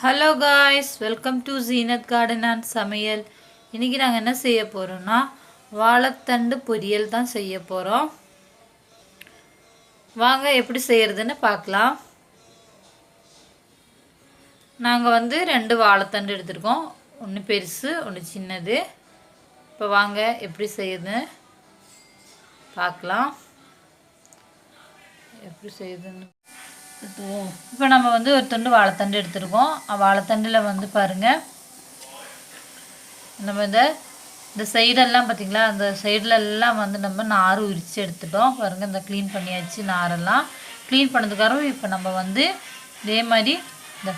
Hello guys welcome to Zeenath garden and சமையல் இன்றைக்கி நாங்கள் என்ன செய்ய போகிறோம்னா வாழைத்தண்டு பொரியல் தான் செய்ய போகிறோம் வாங்க எப்படி செய்கிறதுன்னு பார்க்கலாம். நாங்கள் வந்து ரெண்டு வாழைத்தண்டு எடுத்திருக்கோம். ஒன்று பெருசு ஒன்று சின்னது. இப்போ வாங்க எப்படி செய்யுதுன்னு பார்க்கலாம். எப்படி செய்யுதுன்னு இப்போ நம்ம வந்து ஒரு துண்டு வாழைத்தண்டு எடுத்துருக்கோம். வாழைத்தண்டில் வந்து பாருங்கள் நம்ம இந்த இந்த சைடெல்லாம் பார்த்திங்களா அந்த சைடில் எல்லாம் வந்து நம்ம நார் உரித்து எடுத்துட்டோம். பாருங்கள் இந்த க்ளீன் பண்ணியாச்சு நாரெல்லாம். க்ளீன் பண்ணதுக்கப்புறம் இப்போ நம்ம வந்து இதே மாதிரி இந்த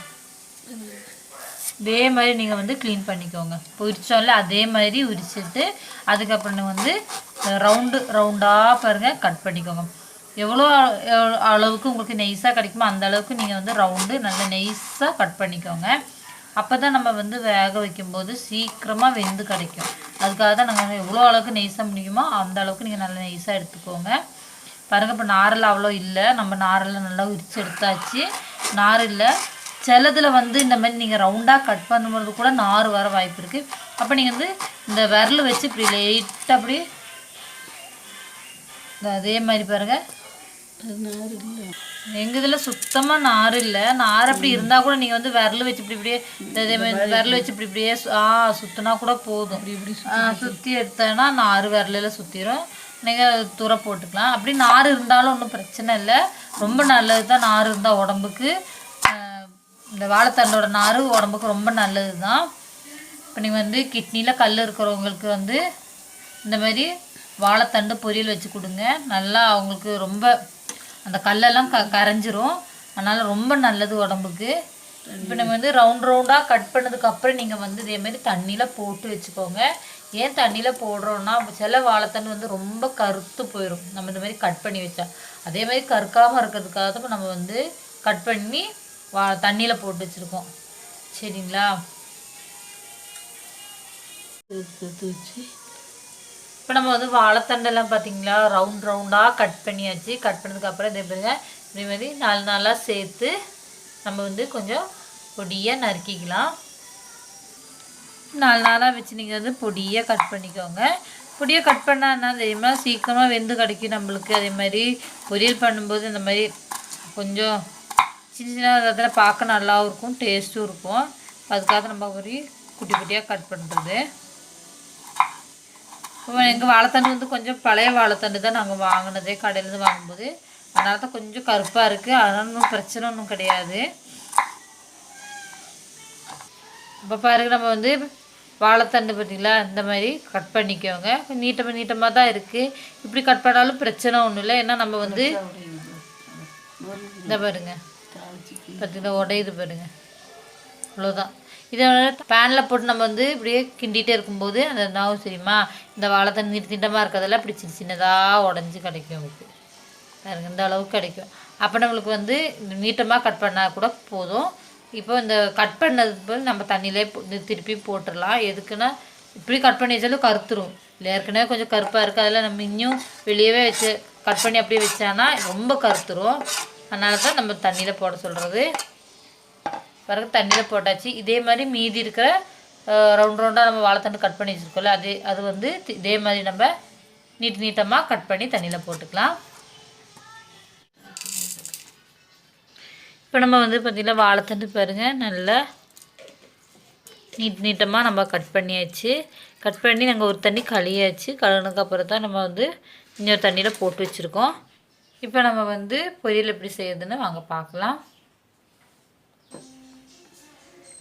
இதே மாதிரி நீங்கள் வந்து க்ளீன் பண்ணிக்கோங்க. இப்போ உரிச்சோம்ல அதே மாதிரி உரிச்சிட்டு அதுக்கப்புறம் வந்து ரவுண்டு ரவுண்டாக பாருங்கள் கட் பண்ணிக்கோங்க. எவ்வளோ அளவுக்கு உங்களுக்கு நெய்ஸாக கிடைக்குமோ அந்த அளவுக்கு நீங்கள் வந்து ரவுண்டு நல்ல நெய்ஸாக கட் பண்ணிக்கோங்க. அப்போ தான் நம்ம வந்து வேக வைக்கும்போது சீக்கிரமாக வெந்து கிடைக்கும். அதுக்காக தான் நாங்கள் எவ்வளோ அளவுக்கு நெய்ஸாக முடியுமோ அந்த அளவுக்கு நீங்கள் நல்லா நெய்ஸாக எடுத்துக்கோங்க. பாருங்கள் இப்போ நாரில் அவ்வளோ இல்லை. நம்ம நாரில் நல்லா உரித்து எடுத்தாச்சு. நார் இல்லை. சிலதில் வந்து இந்த மாதிரி நீங்கள் ரவுண்டாக கட் பண்ணும்போது கூட நார் வர வாய்ப்பு இருக்குது அப்போ நீங்கள் வந்து இந்த விரல் வச்சு இப்படி லைட்டாக அப்படி அதே மாதிரி பாருங்கள் எங்க இதில் சுத்தமாக நார் இல்லை நார் அப்படி இருந்தால் கூட நீங்கள் வந்து விரல் வச்சு இப்படி இப்படியே இந்த இதே மாதிரி விரல் வச்சு இப்படி இப்படியே ஆ சுற்றினா கூட போதும். சுற்றி எடுத்தேன்னா நார் விரலில் சுற்றிடும் நீங்கள் தூர போட்டுக்கலாம். அப்படி நார் இருந்தாலும் ஒன்றும் பிரச்சனை இல்லை. ரொம்ப நல்லது தான் நார் இருந்தால் உடம்புக்கு. இந்த வாழைத்தண்டோட நார் உடம்புக்கு ரொம்ப நல்லது தான் இப்போ நீங்கள் வந்து கிட்னியில் கல் இருக்கிறவங்களுக்கு வந்து இந்த மாதிரி வாழைத்தண்டு பொரியல் வச்சு கொடுங்க. நல்லா அவங்களுக்கு ரொம்ப அந்த கல்லெல்லாம் க கரைஞ்சிரும். அதனால் ரொம்ப நல்லது உடம்புக்கு. இப்போ நம்ம வந்து ரவுண்ட் ரவுண்டாக கட் பண்ணதுக்கப்புறம் நீங்கள் வந்து இதே மாதிரி தண்ணியில் போட்டு வச்சுக்கோங்க. ஏன் தண்ணியில் போடுறோன்னா சில வாழைத்தண்டு வந்து ரொம்ப கருத்து போயிடும் நம்ம இந்த மாதிரி கட் பண்ணி வச்சா. அதே மாதிரி கருக்காமல் இருக்கிறதுக்காக தான் நம்ம வந்து கட் பண்ணி வா தண்ணியில் போட்டு வச்சுருக்கோம். சரிங்களா? இப்போ நம்ம வந்து வாழைத்தண்டெல்லாம் பார்த்தீங்களா ரவுண்ட் ரவுண்டாக கட் பண்ணியாச்சு. கட் பண்ணதுக்கப்புறம் இதே பாருங்க. இதே மாதிரி நாலு நாளாக சேர்த்து நம்ம வந்து கொஞ்சம் பொடியாக நறுக்கிக்கலாம். நாலு நாளாக வச்சு நீங்கள் வந்து பொடியாக கட் பண்ணிக்கோங்க. பொடியாக கட் பண்ணால் என்ன தெரியுமா? சீக்கிரமாக வெந்து கிடைக்கும் நம்மளுக்கு. அதே மாதிரி பொரியல் பண்ணும்போது இந்த மாதிரி கொஞ்சம் சின்ன சின்ன அதில் பார்க்க நல்லாவும் இருக்கும் டேஸ்ட்டும் இருக்கும். அதுக்காக நம்ம ஒரு குட்டி குட்டியாக கட் பண்ணுறது எங்கள் வாழைத்தண்டு வந்து கொஞ்சம் பழைய வாழைத்தண்டு தான் நாங்கள் வாங்கினதே கடையிலேருந்து வாங்கும்போது. அதனால தான் கொஞ்சம் கருப்பாக இருக்குது அதனால ஒன்றும் பிரச்சனை ஒன்றும் கிடையாது. இப்போ பாருங்க நம்ம வந்து வாழைத்தண்டு பார்த்தீங்களா இந்த மாதிரி கட் பண்ணிக்கோங்க. நீட்டமாக நீட்டமாக தான் இருக்குது இப்படி கட் பண்ணாலும் பிரச்சனை ஒன்றும் இல்லை. ஏன்னா நம்ம வந்து இந்த பாருங்க. பார்த்தீங்களா உடையுது பாருங்க. அவ்வளோதான் இதை பேனில் போட்டு நம்ம வந்து இப்படியே கிண்டிகிட்டே இருக்கும்போது அந்த நாவும் சரிம்மா இந்த வாழைத்தண்டு நீட்டு திண்டமாக இருக்கிறதெல்லாம் இப்படி சின்ன சின்னதாக உடஞ்சி கிடைக்கும் உங்களுக்கு. பாருங்க இந்த அளவுக்கு கிடைக்கும். அப்போ நம்மளுக்கு வந்து நீட்டமாக கட் பண்ணால் கூட போதும். இப்போ இந்த கட் பண்ணது நம்ம தண்ணியிலே திருப்பி போட்டுடலாம். எதுக்குன்னா இப்படி கட் பண்ணி வச்சாலும் கருத்துரும். இல்லை ஏற்கனவே கொஞ்சம் கருப்பாக இருக்குது அதில் நம்ம இன்னும் வெளியவே வச்சு கட் பண்ணி அப்படியே வச்சானா ரொம்ப கருத்துரும். அதனால தான் நம்ம தண்ணியில் போட சொல்கிறது பிறகு தண்ணியில் போட்டாச்சு. இதே மாதிரி மீதி இருக்கிற ரவுண்ட் ரவுண்டாக நம்ம வாழைத்தண்டு கட் பண்ணி வச்சுருக்கோம்ல அது அது வந்து இதே மாதிரி நம்ம நீட் நீட்டமாக கட் பண்ணி தண்ணியில் போட்டுக்கலாம். இப்போ நம்ம வந்து பார்த்திங்கன்னா வாழைத்தண்டு பாருங்கள் நல்லா நீட் நீட்டமாக நம்ம கட் பண்ணியாச்சு. கட் பண்ணி நாங்கள் ஒரு தண்ணி கழியாச்சு கழுவுனதுக்கப்புறம் தான் நம்ம வந்து இன்னொரு தண்ணியில் போட்டு வச்சுருக்கோம். இப்போ நம்ம வந்து பொரியல் எப்படி செய்யுதுன்னு வாங்க பார்க்கலாம்.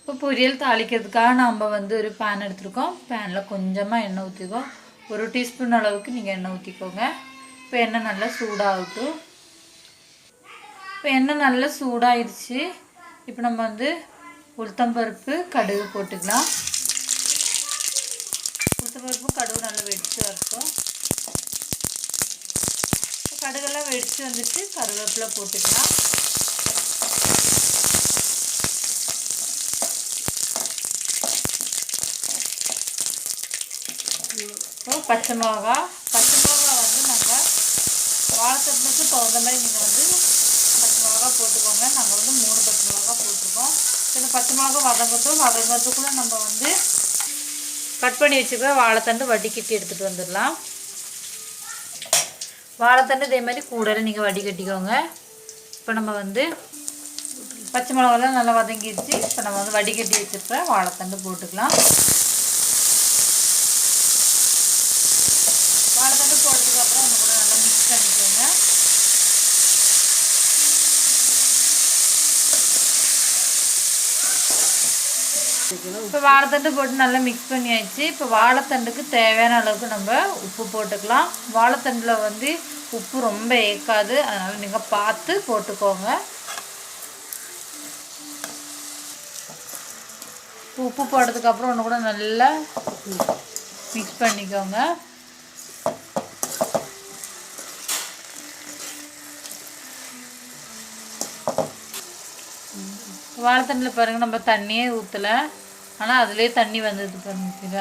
இப்போ பொரியல் தாளிக்கிறதுக்காக நம்ம வந்து ஒரு பேன் எடுத்துருக்கோம். பேனில் கொஞ்சமாக எண்ணெய் ஊற்றிக்கோ ஒரு டீஸ்பூன் அளவுக்கு நீங்கள் எண்ணெய் ஊற்றிக்கோங்க இப்போ எண்ணெய் நல்லா சூடாகட்டும். இப்போ எண்ணெய் நல்லா சூடாகிடுச்சு இப்போ நம்ம வந்து உளுத்தம்பருப்பு கடுகு போட்டுக்கலாம். உளுத்தம்பருப்பும் கடுகு நல்லா வெடித்து வரட்டும். இப்போ கடுகெல்லாம் வெடிச்சு வந்துட்டு கருவேப்பிலை போட்டுக்கலாம். பச்சை மிளகா. பச்சை மிளகா வந்து நாங்கள் வாழைத்தட்டுக்கு தகுந்த மாதிரி நீங்கள் வந்து பச்சை மிளகா போட்டுக்கோங்க. நாங்கள் வந்து மூணு பச்சை மிளகா போட்டிருக்கோம். இந்த பச்சை மிளகா வதங்கட்டும். வதங்கிறதுக்குள்ளே நம்ம வந்து கட் பண்ணி வச்சுக்க வாழைத்தண்டு வடிகட்டி எடுத்துகிட்டு வந்துடலாம். வாழைத்தண்டு இதே மாதிரி கூடல நீங்கள் வடிகட்டிக்கோங்க. இப்போ நம்ம வந்து பச்சை மிளகாலாம் நல்லா வதங்கிடுச்சு. இப்போ நம்ம வந்து வடிகட்டி வச்சுருக்க வாழைத்தண்டு போட்டுக்கலாம் வாழைத்தண்டு போட்டதுக்கப்புறம் ஒன்று கூட நல்லா மிக்ஸ் பண்ணிக்கோங்க இப்போ வாழைத்தண்டு போட்டு நல்லா மிக்ஸ் பண்ணியாச்சு. இப்போ வாழைத்தண்டுக்கு தேவையான அளவுக்கு நம்ம உப்பு போட்டுக்கலாம். வாழைத்தண்டில் வந்து உப்பு ரொம்ப ஏற்காது. அதனால் நீங்கள் பார்த்து போட்டுக்கோங்க. உப்பு போட்டதுக்கப்புறம் ஒன்று கூட நல்லா மிக்ஸ் பண்ணிக்கோங்க. வாழைத்தண்டில் பாருங்கள் நம்ம தண்ணியே ஊற்றலை ஆனால் அதுலேயே தண்ணி வந்தது பாருங்க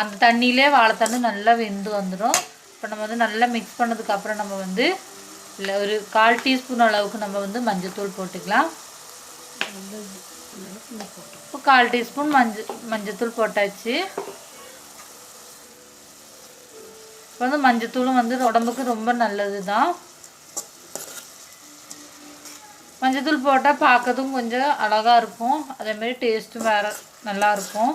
அந்த தண்ணியிலே வாழைத்தண்டு நல்லா வெந்து வந்துடும். இப்போ நம்ம வந்து நல்லா மிக்ஸ் பண்ணதுக்கப்புறம் நம்ம வந்து இல்லை ஒரு கால் டீஸ்பூன் அளவுக்கு நம்ம வந்து மஞ்சத்தூள் போட்டுக்கலாம். இப்போ கால் டீஸ்பூன் மஞ்சள் மஞ்சத்தூள் போட்டாச்சு. இப்போ வந்து மஞ்சத்தூளும் வந்து உடம்புக்கு ரொம்ப நல்லது தான் மஞ்சத்தூள் போட்டால் பார்க்கறதும் கொஞ்சம் அழகாக இருக்கும். அதேமாரி டேஸ்ட்டும் வேறு நல்லாயிருக்கும்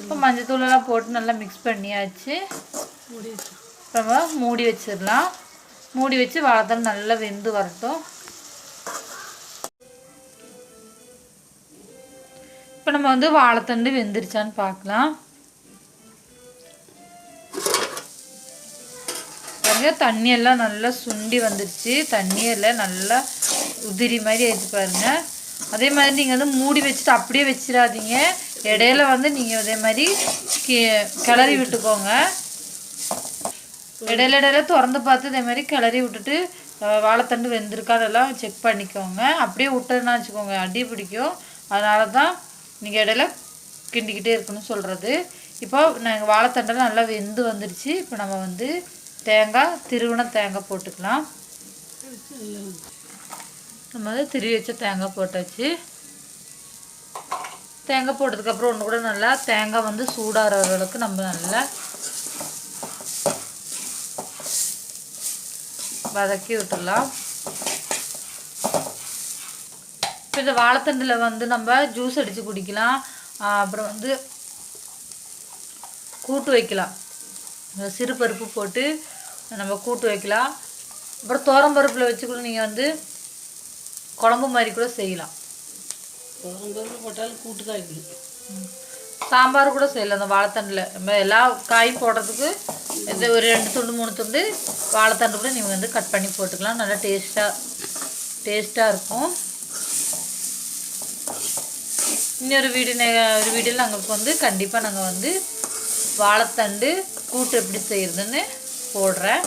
இப்போ மஞ்சத்தூளெல்லாம் போட்டு நல்லா மிக்ஸ் பண்ணியாச்சு. நம்ம மூடி வச்சிடலாம். மூடி வச்சு வாழைத்தண்டு நல்லா வெந்து வரட்டும். இப்போ நம்ம வந்து வாழைத்தண்டு வெந்துருச்சான்னு பார்க்கலாம் பாருங்க தண்ணி எல்லாம் நல்லா சுண்டி வந்துருச்சு. தண்ணியெல்லாம் நல்லா உதிரி மாதிரி ஆயிடுச்சு பாருங்க. அதே மாதிரி நீங்கள் வந்து மூடி வச்சுட்டு அப்படியே வச்சிடாதீங்க. இடையில வந்து நீங்கள் அதே மாதிரி கி- கிளறி விட்டுக்கோங்க. இடையில இடையில திறந்து பார்த்து இதே மாதிரி கிளறி விட்டுட்டு வாழைத்தண்டு வெந்திருக்காதெல்லாம் செக் பண்ணிக்கோங்க. அப்படியே விட்டதுன்னா வச்சுக்கோங்க அடி பிடிக்கும். அதனால தான் நீங்கள் இடையில கிண்டிக்கிட்டே இருக்கணும்னு சொல்கிறது இப்போ நாங்கள் வாழைத்தண்டெல்லாம் நல்லா வெந்து வந்துடுச்சு இப்போ நம்ம வந்து தேங்காய் திருவின தேங்காய் போட்டுக்கலாம். நம்ம வந்து திருவி வச்ச தேங்காய் போட்டாச்சு. தேங்காய் போட்டதுக்கப்புறம் ஒன்று கூட நல்லா தேங்காய் வந்து சூடாகிற அளவுக்கு நம்ம நல்லா வதக்கி விட்டுடலாம். இப்போ இந்த வாழைத்தண்டில் வந்து நம்ம ஜூஸ் அடித்து குடிக்கலாம். அப்புறம் வந்து கூட்டு வைக்கலாம். சிறு பருப்பு போட்டு நம்ம கூட்டு வைக்கலாம். அப்புறம் தோரம் பருப்பில் வச்சு கூட நீங்கள் வந்து குழம்பு மாதிரி கூட செய்யலாம். குழம்பு போட்டாலும் கூட்டு காய்க்கணும் சாம்பார் கூட செய்யலாம். அந்த வாழைத்தண்டில். நம்ம எல்லா காயும் போடுறதுக்கு இது ஒரு ரெண்டு துண்டு மூணு துண்டு வாழைத்தண்டு கூட நீங்கள் வந்து கட் பண்ணி போட்டுக்கலாம். நல்லா டேஸ்ட்டாக டேஸ்ட்டாக இருக்கும். இன்னொரு வீடியோ நே- ஒரு வீடியோவில் நாங்கள் வந்து கண்டிப்பாக நாங்கள் வந்து வாழைத்தண்டு கூட்டு எப்படி செய்கிறதுன்னு போடுறேன்.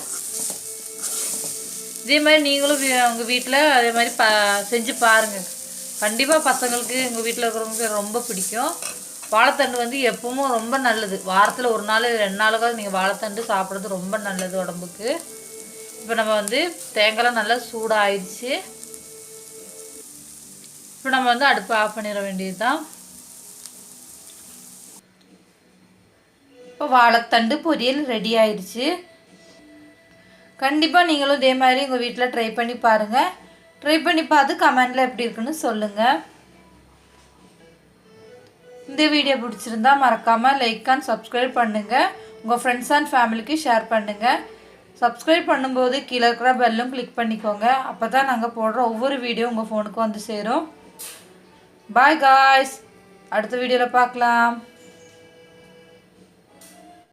இதே மாதிரி நீங்களும் வீ- வீட்டில் அதே மாதிரி ப செஞ்சு பாருங்கள் கண்டிப்பாக பசங்களுக்கு எங்கள் வீட்டில் இருக்கிறவங்களுக்கு ரொம்ப பிடிக்கும். வாழைத்தண்டு வந்து எப்பவும் ரொம்ப நல்லது. வாரத்தில் ஒரு நாள் ரெண்டு நாளுக்காவது நீங்கள் வாழைத்தண்டு சாப்பிட்றது ரொம்ப நல்லது உடம்புக்கு. இப்போ நம்ம வந்து தேங்காய்லாம் நல்லா சூடாயிடுச்சு. இப்போ நம்ம வந்து அடுப்பு ஆஃப் பண்ணிட வேண்டியது தான் இப்போ வாழைத்தண்டு பொரியல் ரெடி ஆயிடுச்சு கண்டிப்பாக நீங்களும் இதே மாதிரி உங்கள் வீட்டில் ட்ரை பண்ணி பாருங்கள் ட்ரை பண்ணி பார்த்து கமெண்டில் எப்படி இருக்குன்னு சொல்லுங்கள் இந்த வீடியோ பிடிச்சிருந்தா மறக்காமல் லைக் அண்ட் சப்ஸ்கிரைப் பண்ணுங்கள் உங்கள் ஃப்ரெண்ட்ஸ் அண்ட் ஃபேமிலிக்கு ஷேர் பண்ணுங்கள் சப்ஸ்கிரைப் பண்ணும்போது கீழே இருக்கிற பெல்லும் கிளிக் பண்ணிக்கோங்க. அப்போ தான் நாங்கள் போடுற ஒவ்வொரு வீடியோ உங்கள் ஃபோனுக்கு வந்து சேரும். பாய் காய்ஸ் அடுத்த வீடியோவில் பார்க்கலாம்.